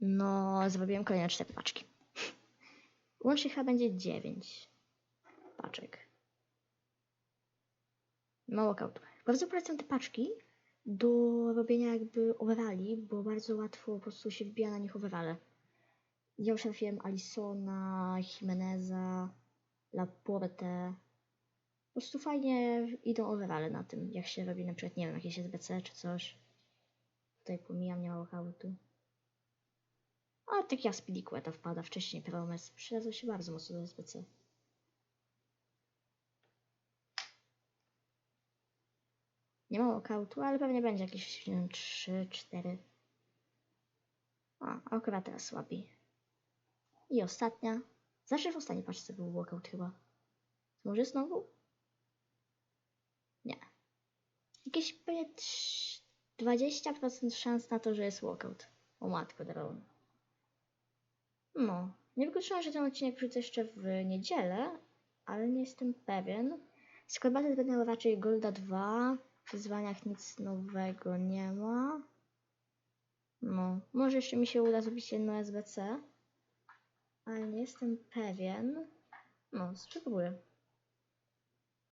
No, zrobiłem kolejne cztery paczki. Łącznie chyba będzie 9 paczek. Mało kautu. Bardzo polecam te paczki do robienia jakby overalli, bo bardzo łatwo po prostu się wbija na nich overale. Ja już trafiłem Alisona, Jimeneza, Laporte. Po prostu fajnie idą overale na tym, jak się robi na przykład, nie wiem, jakieś SBC czy coś. Tutaj pomijam, nie ma walkoutu. A tak ja Spiliqueta wpada wcześniej, Promes. Przydadzą się bardzo mocno do SBC. Nie ma walkoutu, ale pewnie będzie jakieś nie wiem, 3, 4. A, akurat teraz słabi. I ostatnia. Zawsze w ostatniej paczce był walkout chyba. Może znowu? Nie. Jakieś pewnie trz- 20% szans na to, że jest walkout. O matko drone. No. Nie wykluczyłam, że ten odcinek wrzucę jeszcze w niedzielę, ale nie jestem pewien. Składbaty będą raczej Golda 2. W wyzwaniach nic nowego nie ma. No. Może jeszcze mi się uda zrobić jedno SBC. Ale nie jestem pewien. No, spróbuję.